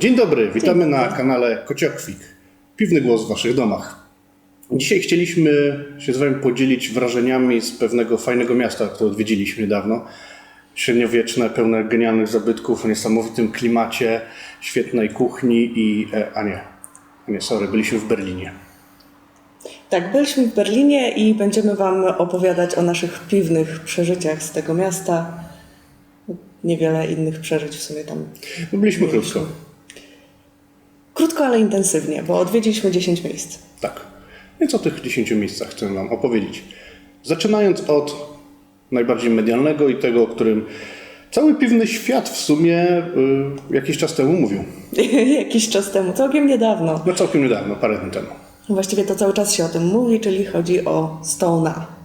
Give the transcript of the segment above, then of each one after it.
Dzień dobry, witamy na kanale Kociokwik. Piwny głos w Waszych domach. Dzisiaj chcieliśmy się z Wami podzielić wrażeniami z pewnego fajnego miasta, które odwiedziliśmy niedawno. Średniowieczne, pełne genialnych zabytków, o niesamowitym klimacie, świetnej kuchni i... E, a nie, a nie, sorry, byliśmy w Berlinie. Tak, byliśmy w Berlinie i będziemy Wam opowiadać o naszych piwnych przeżyciach z tego miasta. Niewiele innych przeżyć w sumie tam. No, byliśmy krótko. Krótko, ale intensywnie, bo odwiedziliśmy 10 miejsc. Tak. Więc o tych 10 miejscach chcę Wam opowiedzieć. Zaczynając od najbardziej medialnego i tego, o którym cały piwny świat w sumie y, jakiś czas temu mówił. Jakiś czas temu, całkiem niedawno. No całkiem niedawno, parę dni temu. Właściwie to cały czas się o tym mówi, czyli chodzi o Stone'a.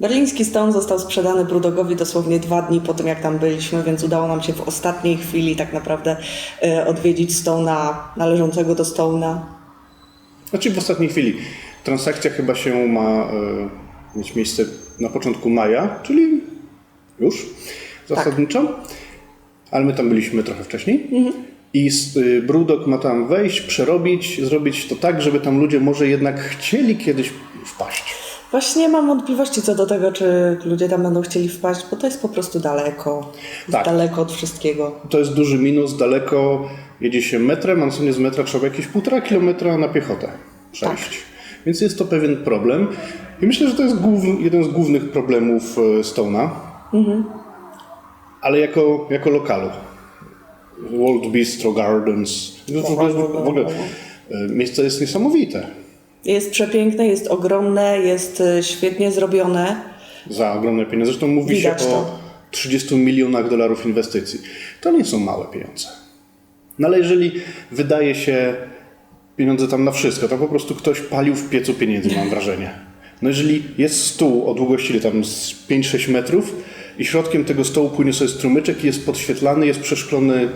Berliński Stone został sprzedany Brudogowi dosłownie dwa dni po tym, jak tam byliśmy, więc udało nam się w ostatniej chwili tak naprawdę e, odwiedzić Stone'a należącego do Stone'a. Znaczy w ostatniej chwili. Transakcja chyba się ma y, mieć miejsce na początku maja, czyli już zasadniczo. Ale my tam byliśmy trochę wcześniej. I s- y, Brudok ma tam wejść, przerobić, zrobić to tak, żeby tam ludzie może jednak chcieli kiedyś wpaść. Właśnie mam wątpliwości co do tego, czy ludzie tam będą chcieli wpaść, bo to jest po prostu daleko. Tak. Daleko od wszystkiego. To jest duży minus, daleko jedzie się metrem, a następnie z metra trzeba jakieś półtora kilometra na piechotę przejść. Więc jest to pewien problem. I myślę, że to jest głów, jeden z głównych problemów e, Stone'a. Ale jako, jako lokalu. World Bistro Gardens. W ogóle, w ogóle e, miejsce jest niesamowite. Jest przepiękne, jest ogromne, jest e, świetnie zrobione. Za ogromne pieniądze. Zresztą mówi Widać się o to. 30 milionach dolarów inwestycji. To nie są małe pieniądze. No ale jeżeli wydaje się pieniądze tam na wszystko, to po prostu ktoś palił w piecu pieniędzy, mam wrażenie. No jeżeli jest stół o długości tam z 5-6 metrów i środkiem tego stołu płynie sobie strumyczek i jest podświetlany, jest przeszklony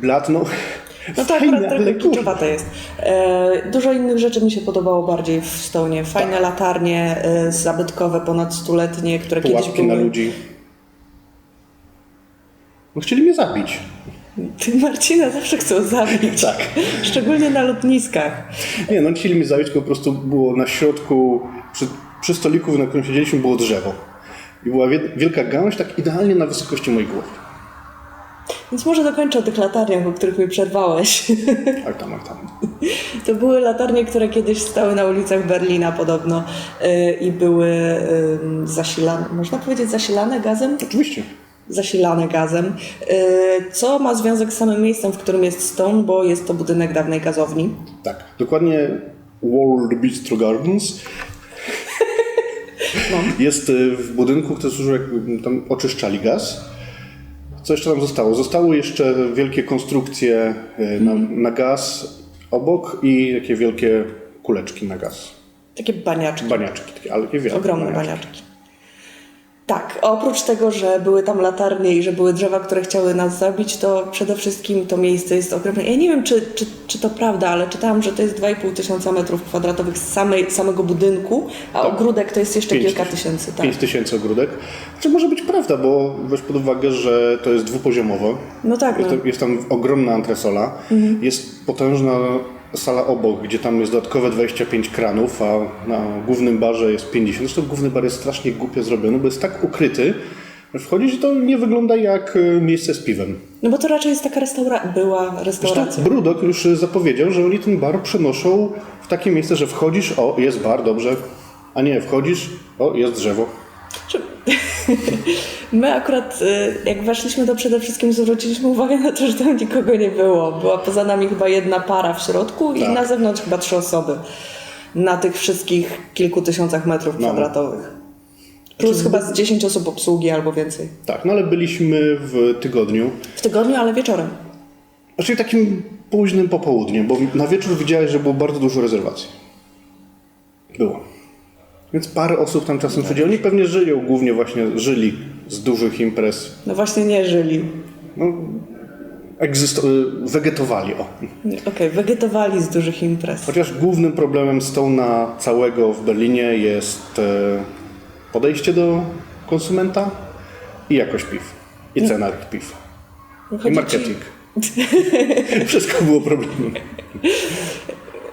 blat, no, No to fajne, akurat trochę kurwa. kiczowate jest. E, dużo innych rzeczy mi się podobało bardziej w Stonie. Fajne Tak. latarnie e, zabytkowe, ponad stuletnie, które kiedyś pułapki były... na ludzi. No chcieli mnie zabić. Ty Marcina zawsze chcą zabić. Tak. Szczególnie na lotniskach. Nie, no chcieli mnie zabić, tylko po prostu było na środku, przy, przy stoliku, na którym siedzieliśmy, było drzewo. I była wie- wielka gałąź, tak idealnie na wysokości mojej głowy. Więc może dokończę o tych latarniach, o których mi przerwałeś. Oj tam, oj tam. To były latarnie, które kiedyś stały na ulicach Berlina podobno yy, i były yy, zasilane, można powiedzieć zasilane gazem? Oczywiście. Zasilane gazem, yy, co ma związek z samym miejscem, w którym jest Stone, bo jest to budynek dawnej gazowni. Tak, dokładnie World Bistro Gardens No. jest y, w budynku, który służył, tam oczyszczali gaz. Co jeszcze tam zostało? Zostały jeszcze wielkie konstrukcje y, na, na gaz obok i takie wielkie kuleczki na gaz. Takie baniaczki. Baniaczki, takie, ale takie wielkie Ogromne baniaczki. Tak, oprócz tego, że były tam latarnie i że były drzewa, które chciały nas zabić, to przede wszystkim to miejsce jest ogromne. Ja nie wiem, czy, czy, czy to prawda, ale czytałam, że to jest 2,5 tysiąca metrów kwadratowych z samej, samego budynku, a ogródek to jest jeszcze Pięć kilka tysięcy. Tak. 5 tysięcy ogródek. Czy może być prawda, bo weź pod uwagę, że to jest dwupoziomowe. No tak, Jest, no. jest tam ogromna antresola. Jest potężna sala obok, gdzie tam jest dodatkowe 25 kranów, a na głównym barze jest 50. Zresztą główny bar jest strasznie głupio zrobiony, bo jest tak ukryty, że wchodzisz i to nie wygląda jak y, miejsce z piwem. no bo to raczej jest taka restauracja, była Zresztą restauracja. Brudok już y, zapowiedział, że oni ten bar przenoszą w takie miejsce, że wchodzisz, o jest bar, dobrze, a nie, wchodzisz, o jest drzewo. Czy- My akurat, y, jak weszliśmy, to przede wszystkim zwróciliśmy uwagę na to, że tam nikogo nie było. Była poza nami chyba jedna para w środku i Tak. na zewnątrz chyba trzy osoby. Na tych wszystkich kilku tysiącach metrów No. kwadratowych. Plus chyba z 10 osób obsługi albo więcej. Tak, no ale byliśmy w tygodniu, W tygodniu, ale wieczorem. Znaczy takim późnym popołudniem, bo na wieczór widziałeś, że było bardzo dużo rezerwacji. Było. Więc parę osób tam czasem chodziło. Oni pewnie żyją, głównie właśnie żyli z dużych imprez. No właśnie nie żyli. No, egzysto- wegetowali, o. Okej, wegetowali z dużych imprez. Chociaż głównym problemem Stone'a całego w Berlinie jest e, podejście do konsumenta i jakość piw. I cena tych piw. I Chodzi ci, marketing. Wszystko było problemem.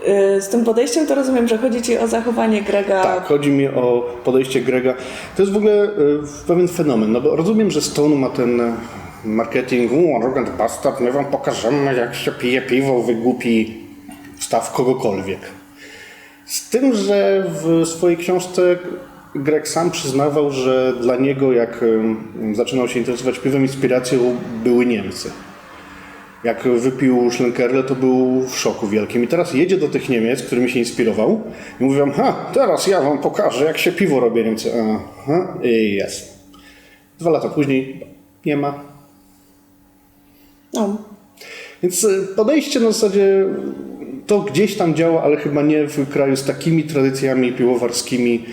Y, Z tym podejściem to rozumiem, że chodzi ci o zachowanie Grega. Tak, chodzi mi o podejście Grega. To jest w ogóle e, pewien fenomen, no bo rozumiem, że Stone ma ten e, marketing, arrogant bastard, my wam pokażemy, jak się pije piwo, wygłupi wstaw kogokolwiek. Z tym, że w swojej książce Greg sam przyznawał, że dla niego, jak em, zaczynał się interesować piwem, inspiracją były Niemcy. Jak wypił Schlenkerle, to był w szoku wielkim. I teraz jedzie do tych Niemiec, którymi się inspirował i mówi wam, ha, teraz ja wam pokażę, jak się piwo robi. Niemcy, aha, i jest. Dwa lata później nie ma. No, Więc y, podejście na zasadzie to gdzieś tam działa, ale chyba nie w kraju z takimi tradycjami piwowarskimi,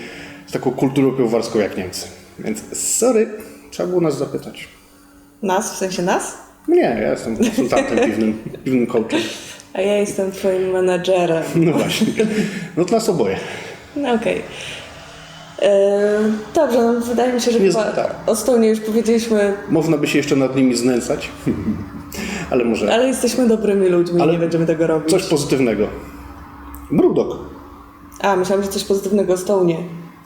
z taką kulturą piwowarską jak Niemcy. Więc sorry, trzeba było nas zapytać. nas, w sensie nas? Nie, ja jestem konsultantem piwnym, piwnym coachem. A ja jestem twoim menadżerem. No właśnie. No to nas oboje. No okej. E, Dobrze, no wydaje mi się, że chyba tak. o Stonie już powiedzieliśmy, Można by się jeszcze nad nimi znęcać, ale może ale jesteśmy dobrymi ludźmi Ale nie będziemy tego robić. coś pozytywnego. Brudok. A, myślałam, że coś pozytywnego o Stonie.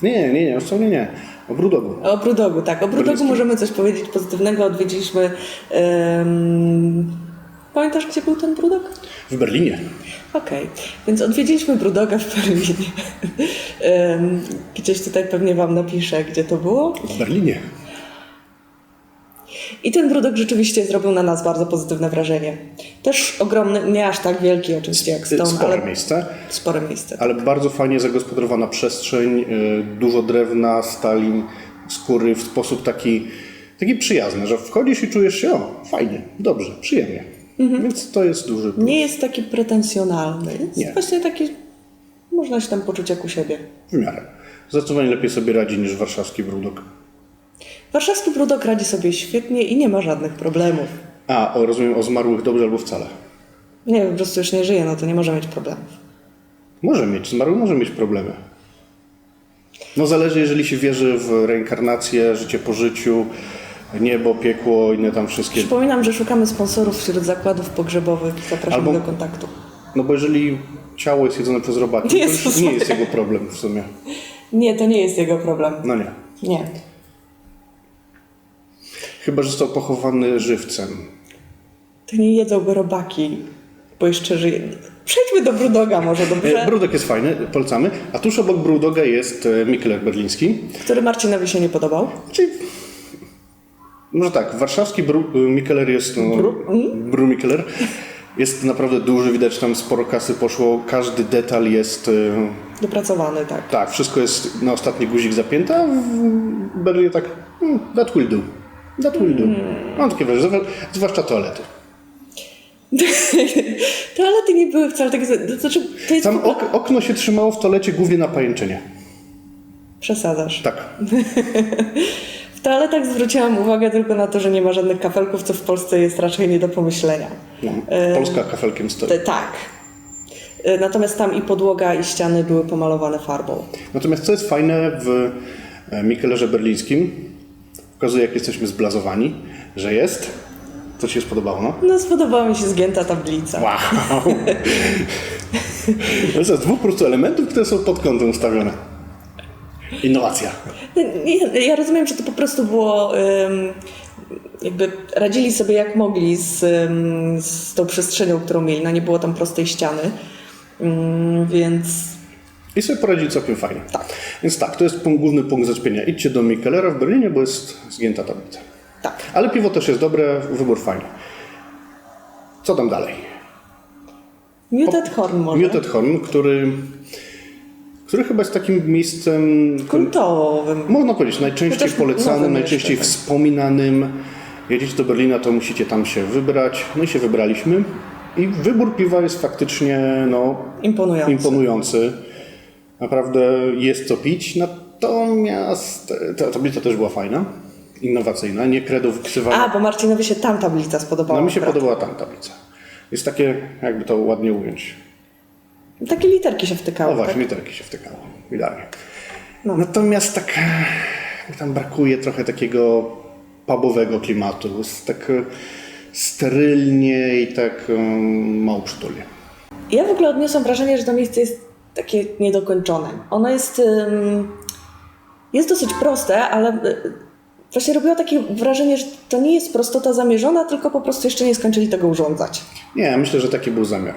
Nie, nie, nie, o nie, nie. O Brudogu. O Brudogu, tak. O Brudogu możemy coś powiedzieć pozytywnego. Odwiedziliśmy... em, Pamiętasz, gdzie był ten Brudog? W Berlinie. Okej, więc odwiedziliśmy Brudoga w Berlinie. Gdzieś tutaj pewnie Wam napiszę, gdzie to było. W Berlinie. I ten Brudok rzeczywiście zrobił na nas bardzo pozytywne wrażenie. Też ogromny, nie aż tak wielki oczywiście jak Stone, Spore ale miejsce. spore miejsce. Ale bardzo fajnie zagospodarowana przestrzeń, y, dużo drewna, stali, skóry w sposób taki, taki przyjazny, że wchodzisz i czujesz się, o, fajnie, dobrze, przyjemnie. Mhm. Więc to jest duży plus. Nie jest taki pretensjonalny. Jest Nie. właśnie taki, można się tam poczuć jak u siebie. W miarę. Zdecydowanie lepiej sobie radzi niż warszawski brudok. Warszawski Brudok radzi sobie świetnie i nie ma żadnych problemów. A, o, rozumiem, o zmarłych dobrze albo wcale. Nie, po prostu już nie żyje, no to nie może mieć problemów. Może mieć, zmarły może mieć problemy. No zależy, jeżeli się wierzy w reinkarnację, życie po życiu, niebo, piekło, inne tam wszystkie. Przypominam, że szukamy sponsorów wśród zakładów pogrzebowych. Zapraszamy Albo- do kontaktu. No bo jeżeli ciało jest jedzone przez robaki, to już nie jest jego problem w sumie. Nie, to nie jest jego problem. No nie. Nie. Chyba, że został pochowany żywcem. To nie jedzą go robaki, bo jeszcze żyje. Przejdźmy do Brudoga może, E, dobrze? Brudok jest fajny, polecamy. A tuż obok Brudoga jest e, Mikler berliński. Który Marcinowi się nie podobał. Czyli... Może tak, warszawski Bru, Mikkeler jest... No, Bru- Bru Mikkeler jest naprawdę duży, widać tam sporo kasy poszło, każdy detal jest... e, Dopracowany, tak. Tak, wszystko jest na ostatni guzik zapięte, a w Berlinie tak, hmm, that will do. That will do. Mam takie wrażenie, zwła- zwłaszcza toalety. Toalety nie były wcale takie... Znaczy, to jest... Tam ok, okno się trzymało w toalecie głównie na pajęczynie. Przesadzasz. Tak. W toaletach zwróciłam uwagę tylko na to, że nie ma żadnych kafelków, co w Polsce jest raczej nie do pomyślenia. No, E, Polska kafelkiem stoi. Tak. E, Natomiast tam i podłoga, i ściany były pomalowane farbą. Natomiast co jest fajne w e, Mikelerze berlińskim, pokazuje jak jesteśmy zblazowani, że jest. Co Ci się spodobało, no? No, spodobała mi się zgięta tablica. Wow! to jest dwóch po prostu elementów, które są pod kątem ustawione. Innowacja. Nie, Ja rozumiem, że to po prostu było. ym, jakby radzili sobie jak mogli z, ym, z tą przestrzenią, którą mieli. No nie było tam prostej ściany. Ym, więc I sobie poradzili całkiem fajnie. Tak. Więc tak, to jest punkt, główny punkt zaczepienia. Idźcie do Mikelera w Berlinie, bo jest zgięta tablica. tak. Ale piwo też jest dobre, wybór fajny. Co tam dalej? Muted Horn może. Muted Horn, który, który chyba jest takim miejscem, Kultowym. można powiedzieć, najczęściej Chociaż polecanym, najczęściej tak. wspominanym. Jedziecie do Berlina, to musicie tam się wybrać. No i się wybraliśmy. I wybór piwa jest faktycznie no, Imponujący. imponujący. Naprawdę jest co pić. Natomiast ta tablica też była fajna, innowacyjna, nie kredą wyksywana. A, bo Marcinowi się tam tablica spodobała. No mi się akurat. podobała tam tablica. Jest takie, jakby to ładnie ująć. Takie literki się wtykały. O właśnie, tak? literki się wtykało. Idealnie. No. Natomiast tak tam brakuje trochę takiego pubowego klimatu. Jest tak, sterylnie i tak um, mało przytulnie. Ja w ogóle odniosłam wrażenie, że to miejsce jest takie niedokończone. Ono jest, jest dosyć proste, ale y, właśnie robiło takie wrażenie, że to nie jest prostota zamierzona, tylko po prostu jeszcze nie skończyli tego urządzać. Nie, myślę, że taki był zamiar.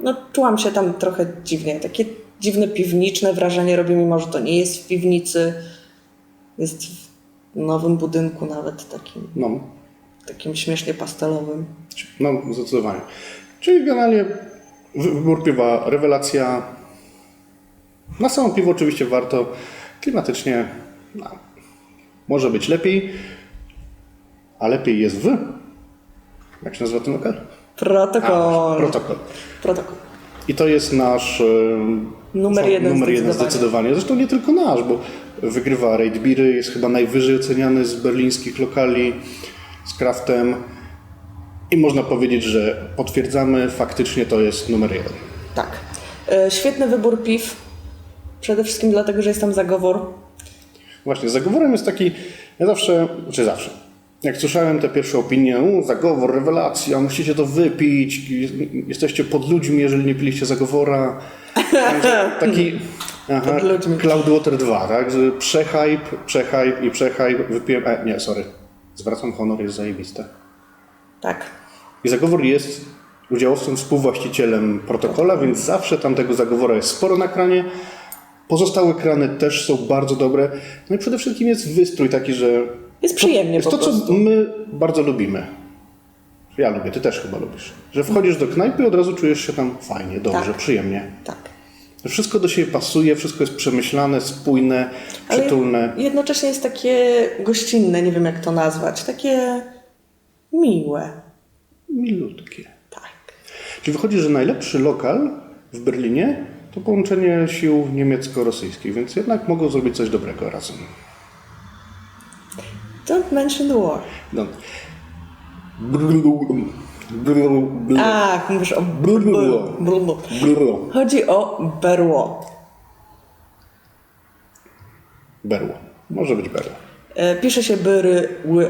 No, czułam się tam trochę dziwnie. Takie dziwne piwniczne wrażenie robi, mimo że to nie jest w piwnicy. Jest w nowym budynku nawet takim, No, takim śmiesznie pastelowym. no zdecydowanie. Czyli generalnie wy- wybór piwa, rewelacja. Na samo piwo oczywiście warto. Klimatycznie no, może być lepiej, a lepiej jest w... Jak się nazywa ten lokal? Protokol. Protokol. Protokol. I to jest nasz em, Numer jeden numer jeden zdecydowanie. zdecydowanie. Zresztą nie tylko nasz, bo wygrywa Raid Beery, jest chyba najwyżej oceniany z berlińskich lokali z kraftem. I można powiedzieć, że potwierdzamy, faktycznie to jest numer jeden. Tak. E, Świetny wybór piw. Przede wszystkim dlatego, że jest tam zagovor. Właśnie, zagoworem jest taki, ja zawsze, czy zawsze, jak słyszałem te pierwsze opinie, u, zagovor, rewelacja, musicie to wypić, jesteście pod ludźmi, jeżeli nie piliście zagowora. Taki aha. Cloudwater 2, tak, przehype, przehype i przehype, wypiłem, e, nie, sorry, zwracam honor, jest zajebiste. Tak. I zagovor jest udziałowcem, współwłaścicielem protokola, więc zawsze tam tego zagowora jest sporo na kranie. Pozostałe krany też są bardzo dobre. No i przede wszystkim jest wystrój taki, że Jest przyjemnie jest po to, co my bardzo lubimy. Ja lubię, ty też chyba lubisz. Że wchodzisz do knajpy i od razu czujesz się tam fajnie, dobrze, Tak. przyjemnie. Tak. Wszystko do siebie pasuje, wszystko jest przemyślane, spójne, przytulne. jednocześnie jest takie gościnne, nie wiem jak to nazwać. Takie miłe. Milutkie. Tak. Czyli wychodzi, że najlepszy lokal w Berlinie to połączenie sił niemiecko-rosyjskich, więc jednak mogą zrobić coś dobrego razem. Don't mention the war. No. Ach, mówisz o Brudło. brudło. Brło. Chodzi o berło. Berło. Może być berło. E, Pisze się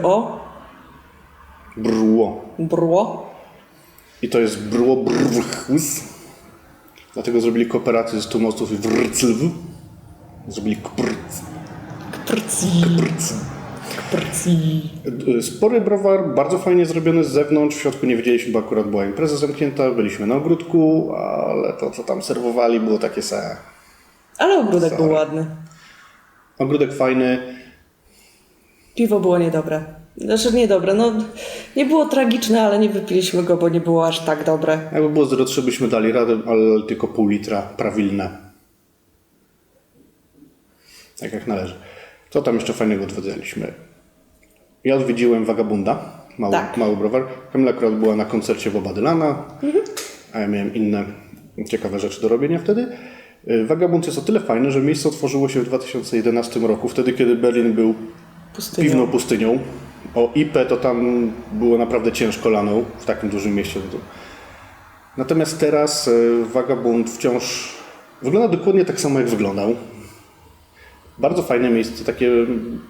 o, Brło. brło. I to jest brło brwchus. Dlatego zrobili kooperację z Tumosów i Wrclw. Zrobili kprc. Kprci, Prc. kprci. Spory browar, bardzo fajnie zrobiony z zewnątrz. W środku nie wiedzieliśmy, bo akurat była impreza zamknięta. Byliśmy na ogródku, ale to, co tam serwowali, było takie se. Ale ogródek był Sorry. ładny. Ogródek fajny. Piwo było niedobre. Znaczy niedobre, no nie było tragiczne, ale nie wypiliśmy go, bo nie było aż tak dobre. Jakby było 0,3 byśmy dali radę, ale tylko pół litra, prawilne. Tak jak należy. Co tam jeszcze fajnego odwiedzaliśmy? Ja odwiedziłem Vagabunda, mały, Tak. mały browar. Kamila akurat była na koncercie Boba Dylana, a ja miałem inne ciekawe rzeczy do robienia wtedy. Y, Vagabund jest o tyle fajny, że miejsce otworzyło się w 2011 roku, wtedy kiedy Berlin był Pustynią. piwną pustynią. O IP to tam było naprawdę ciężko laną w takim dużym mieście. Natomiast teraz e, Vagabund wciąż wygląda dokładnie tak samo, jak wyglądał. Bardzo fajne miejsce, takie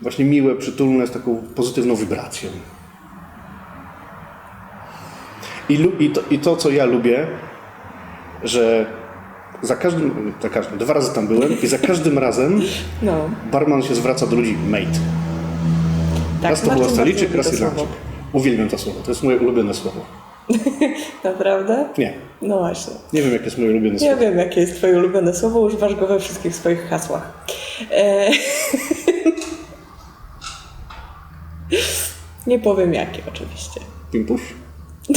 właśnie miłe, przytulne, z taką pozytywną wibracją. I, i, to, I to, co ja lubię, że za każdym, za każdym, dwa razy tam byłem i za każdym razem No, barman się zwraca do ludzi mate. Tak. Raz to był Australijczyk, raz Irlandczyk. Uwielbiam to słowo, to jest moje ulubione słowo. Naprawdę? Nie, No właśnie. nie wiem, jakie jest moje ulubione słowo. wiem, jakie jest Twoje ulubione słowo, używasz go we wszystkich swoich hasłach. E... Nie powiem jakie, oczywiście. Pimpuś?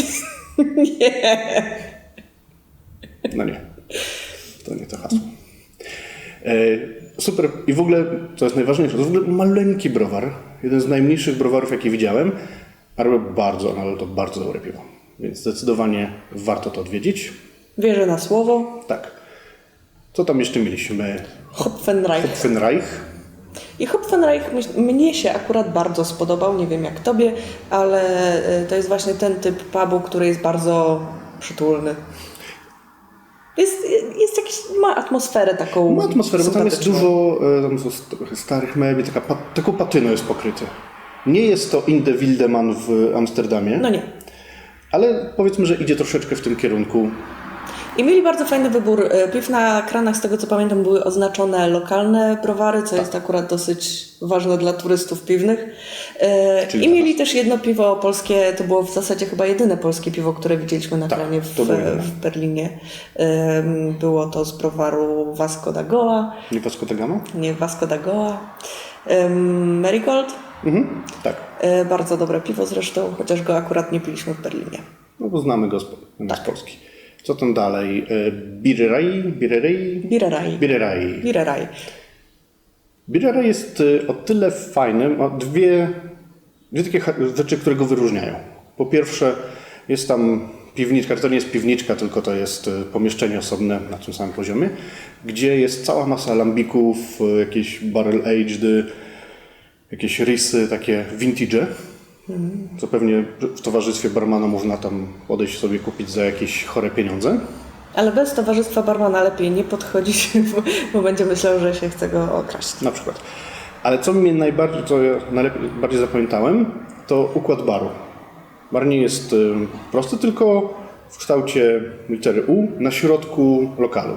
Nie. No nie. To nie to hasło. E, super. I w ogóle, to jest najważniejsze, to w ogóle maleńki browar. Jeden z najmniejszych browarów, jakie widziałem, ale bardzo, ale to bardzo dobre piwo. Więc zdecydowanie warto to odwiedzić. Wierzę na słowo. Tak. Co tam jeszcze mieliśmy? Hopfenreich. Hopfenreich. I Hopfenreich mnie się akurat bardzo spodobał, nie wiem jak tobie, ale e, to jest właśnie ten typ pubu, który jest bardzo przytulny. Jest, ma atmosferę taką Ma atmosferę, bo tam jest dużo e, tam trochę starych mebli, taka, taką patyną jest pokryty. Nie jest to Inde Wildeman w Amsterdamie. No nie. Ale powiedzmy, że idzie troszeczkę w tym kierunku. I mieli bardzo fajny wybór e, piw na kranach, z tego co pamiętam, były oznaczone lokalne browary, co jest akurat dosyć ważne dla turystów piwnych. E, Czyli I mieli też jedno piwo polskie, to było w zasadzie chyba jedyne polskie piwo, które widzieliśmy na Tak, kranie w, w Berlinie. Było to z browaru Vasco da Goa, Nie Vasco da Gama? nie Vasco da Goa. Marigold, Mhm, tak. e, bardzo dobre piwo zresztą, chociaż go akurat nie piliśmy w Berlinie. No bo znamy go z, z Tak. Polski. Co tam dalej? E? Bireraj? Bireraj. Bireraj. Bireraj. Bireraj jest e, o tyle fajny, ma dwie, dwie takie rzeczy, które go wyróżniają. Po pierwsze, jest tam piwniczka, to nie jest piwniczka, tylko to jest e, pomieszczenie osobne na tym samym poziomie, gdzie jest cała masa lambików, jakieś barrel aged, jakieś rysy, takie vintage, co pewnie w towarzystwie barmana można tam podejść sobie kupić za jakieś chore pieniądze. Ale bez towarzystwa barmana lepiej nie podchodzić, bo, bo będzie myślał, że się chce go okraść. Na przykład. Ale co mnie najbardziej, co ja najlepiej, bardziej zapamiętałem, to układ baru. Bar nie jest y, prosty, tylko w kształcie litery U na środku lokalu.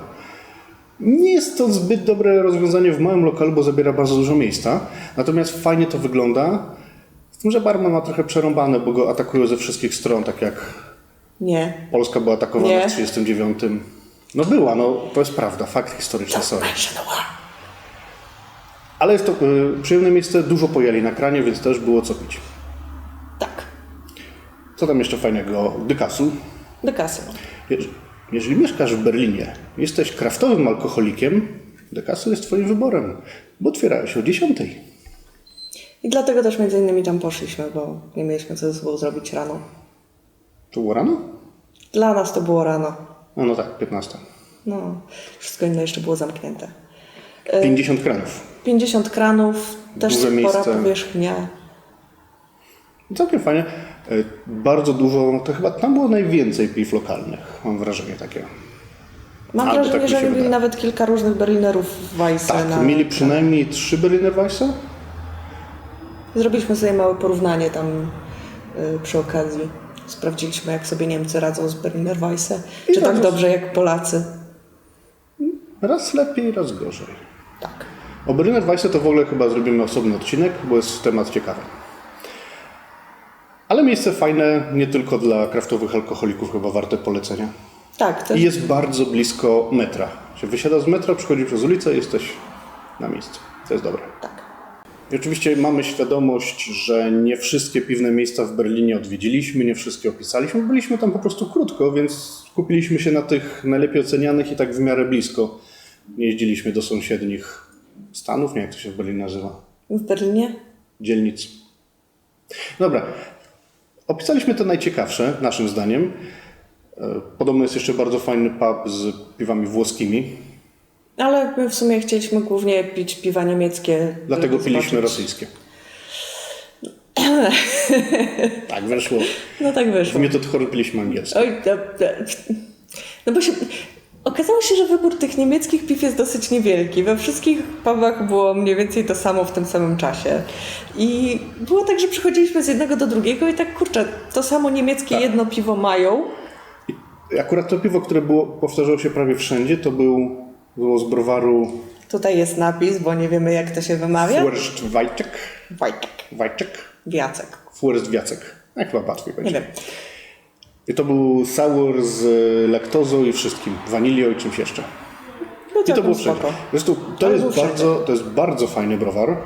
Nie jest to zbyt dobre rozwiązanie w małym lokalu, bo zabiera bardzo dużo miejsca. Natomiast fajnie to wygląda. Tym, że barman ma trochę przerąbane, bo go atakują ze wszystkich stron, tak jak Nie. Polska była atakowana Nie. w 1939. No była, no to jest prawda, fakt historyczny, sorry. Ale jest to y, przyjemne miejsce, dużo pojeli na kranie, więc też było co pić. Tak. Co tam jeszcze fajnego? Dykasu. Do kasy. Jeż- Jeżeli mieszkasz w Berlinie, jesteś kraftowym alkoholikiem, Dykasu jest twoim wyborem, bo otwierają się o 10. I dlatego też między innymi tam poszliśmy, bo nie mieliśmy co ze sobą zrobić rano. To było rano? Dla nas to było rano. No, no tak, 15. No, wszystko inne jeszcze było zamknięte. 50 kranów. 50 kranów, też Duże spora powierzchnia. Całkiem fajnie. Y, Bardzo dużo, to chyba tam było najwięcej piw lokalnych, mam wrażenie takie. Mam Albo wrażenie, tak że mieli wydaje. nawet kilka różnych Berlinerów Weisse. Tak, na... mieli przynajmniej trzy Berliner Weisse. Zrobiliśmy sobie małe porównanie tam y, przy okazji. Sprawdziliśmy, jak sobie Niemcy radzą z Berliner Weisse. I Czy tak dobrze jak Polacy. Raz lepiej, raz gorzej. Tak. O Berliner Weisse to w ogóle chyba zrobimy osobny odcinek, bo jest temat ciekawy. Ale miejsce fajne nie tylko dla kraftowych alkoholików, chyba warte polecenia. Tak, to I jest bardzo blisko metra. Się wysiada z metra, przychodzi przez ulicę i jesteś na miejscu. To jest dobre. tak. I oczywiście mamy świadomość, że nie wszystkie piwne miejsca w Berlinie odwiedziliśmy, nie wszystkie opisaliśmy. Byliśmy tam po prostu krótko, więc skupiliśmy się na tych najlepiej ocenianych i tak w miarę blisko. Nie jeździliśmy do sąsiednich stanów, nie jak to się w Berlinie nazywa, W Berlinie? dzielnic. Dobra, opisaliśmy te najciekawsze, naszym zdaniem. E, Podobno jest jeszcze bardzo fajny pub z piwami włoskimi, Ale my w sumie chcieliśmy głównie pić piwa niemieckie. dlatego piliśmy rosyjskie. tak, weszło. No tak W wyszło. Metod Horror piliśmy angielskie. Oj, no, no, no bo się... Okazało się, że wybór tych niemieckich piw jest dosyć niewielki. We wszystkich pubach było mniej więcej to samo w tym samym czasie. I było tak, że przychodziliśmy z jednego do drugiego i tak, kurczę, to samo niemieckie Tak. jedno piwo mają. Akurat to piwo, które było, powtarzało się prawie wszędzie, to był, było z browaru Tutaj jest napis, bo nie wiemy jak to się wymawia. Furstwajczek. Wojtek. Wajczek. Wiacek. Furstwiacek. Jak chyba łatwiej Nie będzie. wiem. I to był sour z laktozą i wszystkim. Wanilią i czymś jeszcze. No I to było wszędzie. spoko. Zresztą to jest, był wszędzie. bardzo, to jest bardzo fajny browar.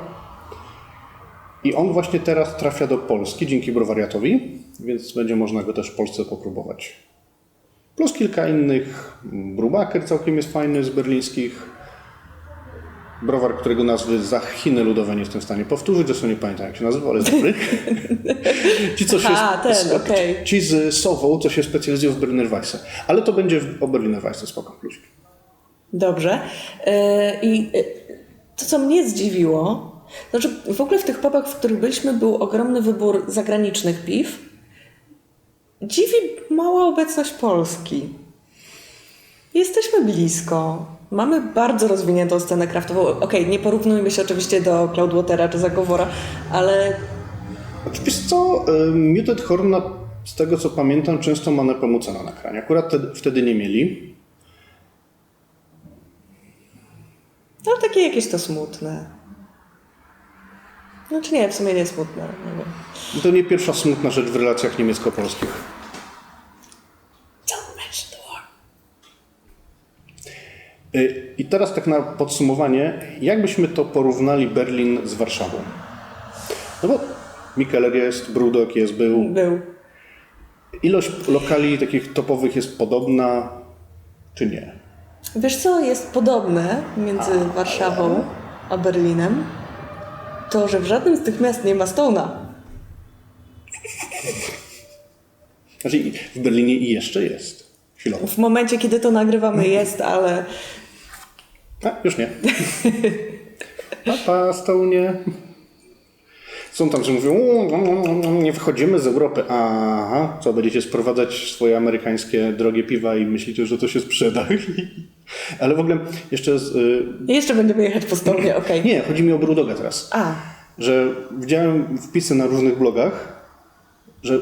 I on właśnie teraz trafia do Polski dzięki browariatowi, więc będzie można go też w Polsce popróbować. Plus kilka innych. Brubaker całkiem jest fajny z berlińskich. Browar, którego nazwy za Chiny ludowe nie jestem w stanie powtórzyć, zresztą nie pamiętam jak się nazywa, ale dobry. ci, co się A, ten, okej. ci z Sową, co się specjalizują w Berliner Weisse. Ale to będzie w- o Berliner Weisse, spoko, plusik. Dobrze. E, I e, to, co mnie zdziwiło, znaczy w ogóle w tych pubach, w których byliśmy, był ogromny wybór zagranicznych piw. Dziwi mała obecność Polski. Jesteśmy blisko. Mamy bardzo rozwiniętą scenę kraftową. Okej, nie porównujmy się oczywiście do Cloudwatera czy Zagowora, ale Wiesz co, Muted Horn na Z tego co pamiętam, często ma Nepomucena na kranie. Akurat wtedy, wtedy nie mieli. No takie jakieś to smutne. Znaczy nie, w sumie nie smutne. Nie To nie pierwsza smutna rzecz w relacjach niemiecko-polskich. Don't mention the war. Y, I teraz tak na podsumowanie, jak byśmy to porównali Berlin z Warszawą? No bo Mikeler jest, Brudok jest, był. Był. Ilość lokali takich topowych jest podobna, czy nie? Wiesz co jest podobne między Warszawą a Berlinem? To, że w żadnym z tych miast nie ma Stone'a. Znaczy w Berlinie i jeszcze jest. Chwilowo. W momencie, kiedy to nagrywamy jest, ale A, już nie. Papa, Stołnie. Są tam, że mówią, "U, nie wychodzimy z Europy. Aha, co, będziecie sprowadzać swoje amerykańskie drogie piwa i myślicie, że to się sprzeda. Ale w ogóle jeszcze z, y, jeszcze będziemy jechać po Stone'ie, okej. Nie, chodzi mi o Brudoga teraz. A, Że widziałem wpisy na różnych blogach, że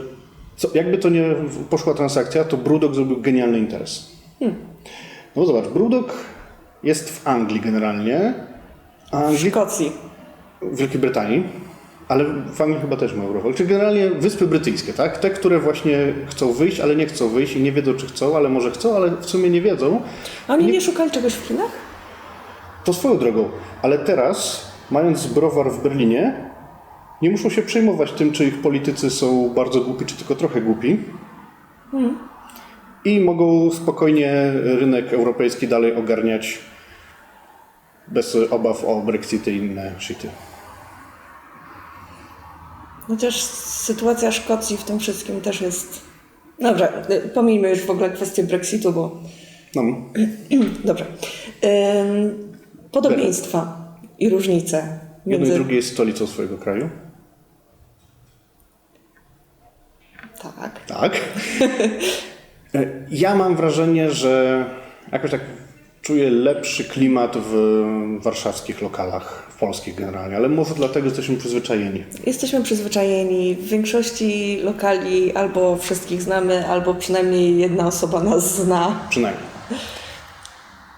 co, jakby to nie poszła transakcja, to Brudog zrobił genialny interes. No bo zobacz, Brudog jest w Anglii generalnie, a w Szkocji. w Wielkiej Brytanii, ale w Anglii chyba też ma Eurofol. Czyli generalnie Wyspy Brytyjskie, tak? Te, które właśnie chcą wyjść, ale nie chcą wyjść i nie wiedzą, czy chcą, ale może chcą, ale w sumie nie wiedzą. A oni nie szukali czegoś w Chinach? To swoją drogą. Ale teraz, mając browar w Berlinie, nie muszą się przejmować tym, czy ich politycy są bardzo głupi, czy tylko trochę głupi. I mogą spokojnie rynek europejski dalej ogarniać bez obaw o Brexity i inne shity. Chociaż sytuacja Szkocji w tym wszystkim też jest... Dobrze, y, pomijmy już w ogóle kwestię Brexitu, bo... No, Dobrze. Podobieństwa i różnice jedno i między... drugie jest stolicą swojego kraju. Tak. Tak. E, Ja mam wrażenie, że jakoś tak czuję lepszy klimat w warszawskich lokalach, w polskich generalnie, ale może dlatego że jesteśmy przyzwyczajeni. Jesteśmy przyzwyczajeni. W większości lokali albo wszystkich znamy, albo przynajmniej jedna osoba nas zna. Przynajmniej.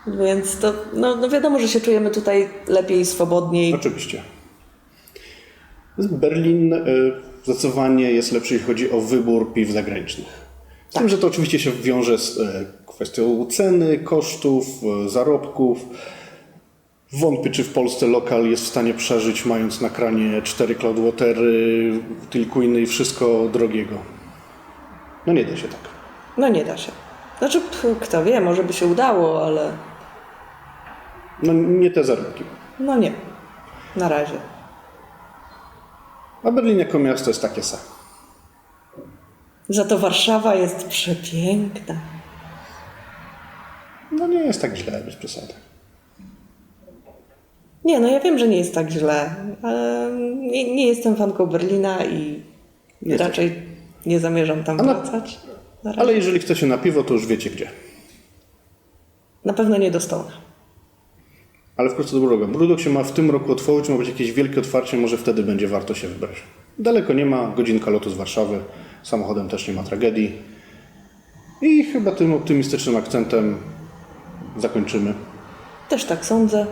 Więc to, no, no wiadomo, że się czujemy tutaj lepiej, swobodniej. Oczywiście. Berlin y, zdecydowanie jest lepszy, jeśli chodzi o wybór piw zagranicznych. Z tym, że to oczywiście się wiąże z y, kwestią ceny, kosztów, y, zarobków. Wątpię, czy w Polsce lokal jest w stanie przeżyć, mając na kranie cztery Cloudwatery, Tilquiny i wszystko drogiego. No nie da się tak. No nie da się. Znaczy, kto wie, może by się udało, ale No nie te zarobki. no nie. Na razie. A Berlin jako miasto jest takie same. Za to Warszawa jest przepiękna. No nie jest tak źle, bez przesady. Nie, no ja wiem, że nie jest tak źle, ale nie, nie jestem fanką Berlina i Nie raczej nie zamierzam tam A na- wracać. Ale jeżeli chce się na piwo, to już wiecie gdzie. na pewno nie do Stone'a. Ale wkrótce do Brudok. Brudok się ma w tym roku otworzyć, ma być jakieś wielkie otwarcie, może wtedy będzie warto się wybrać. Daleko nie ma, godzinka lotu z Warszawy, samochodem też nie ma tragedii. I chyba tym optymistycznym akcentem zakończymy. Też tak sądzę.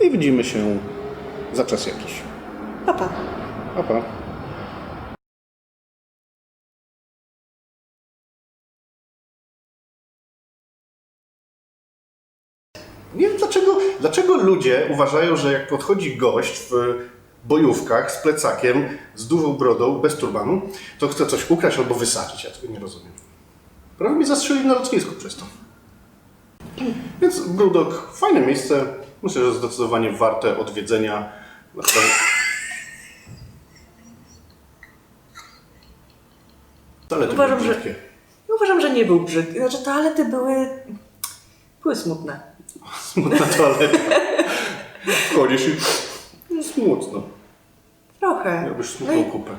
I widzimy się za czas jakiś. Pa, pa. Pa, pa. Nie wiem dlaczego, dlaczego ludzie uważają, że jak podchodzi gość w bojówkach z plecakiem, z dużą brodą, bez turbanu, to chce coś ukraść albo wysadzić. Ja tego nie rozumiem. Prawie mi zastrzelić na lotnisku przez to. Więc Brudok, fajne miejsce. Myślę, że zdecydowanie warte odwiedzenia. Naprawdę- Toalety Uważam, były że- brzydkie. Uważam, że nie był brzydki. Znaczy, toalety były... były smutne. Smutna toaleta. Wchodzisz i no, smutno. Trochę. Miałbyś smutną kupę.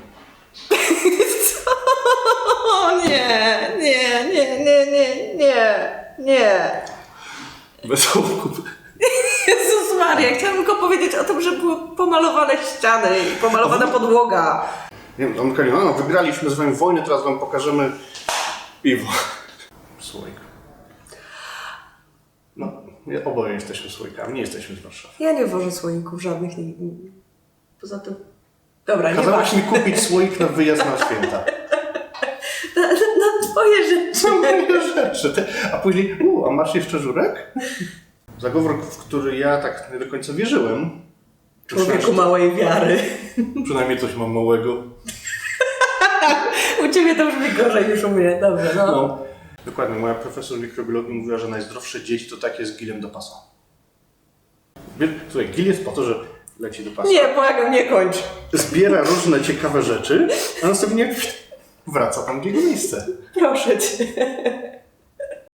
O nie, nie, nie, nie, nie, nie, nie. Wesołą kupę. Jezus Maria, chciałam tylko powiedzieć o tym, że były pomalowane ściany i pomalowana podłoga. Nie wiem, no, no wygraliśmy z wami wojnę, teraz wam pokażemy piwo. Słoik. Nie, oboje jesteśmy słoikami, nie jesteśmy z Warszawy. Ja nie wożę słoików żadnych. Nie, poza tym... Dobra, nie Kazałeś ma. mi kupić słoik na wyjazd na święta. Na, na twoje rzeczy. Co moje rzeczy? A później, u, a masz jeszcze żurek? Zagovor, w który ja tak nie do końca wierzyłem. Człowieku małej wiary. Przynajmniej coś mam małego. U ciebie to brzmi gorzej niż u mnie. Dobrze, no. No. Dokładnie, moja profesor mikrobiologii mówiła, że najzdrowsze dzieci to takie z gilem do pasa. Słuchaj, gil jest po to, że leci do pasa. Nie, błagam, nie kończ. Zbiera różne ciekawe rzeczy, a następnie wraca tam, gdzie jego miejsce. Proszę cię.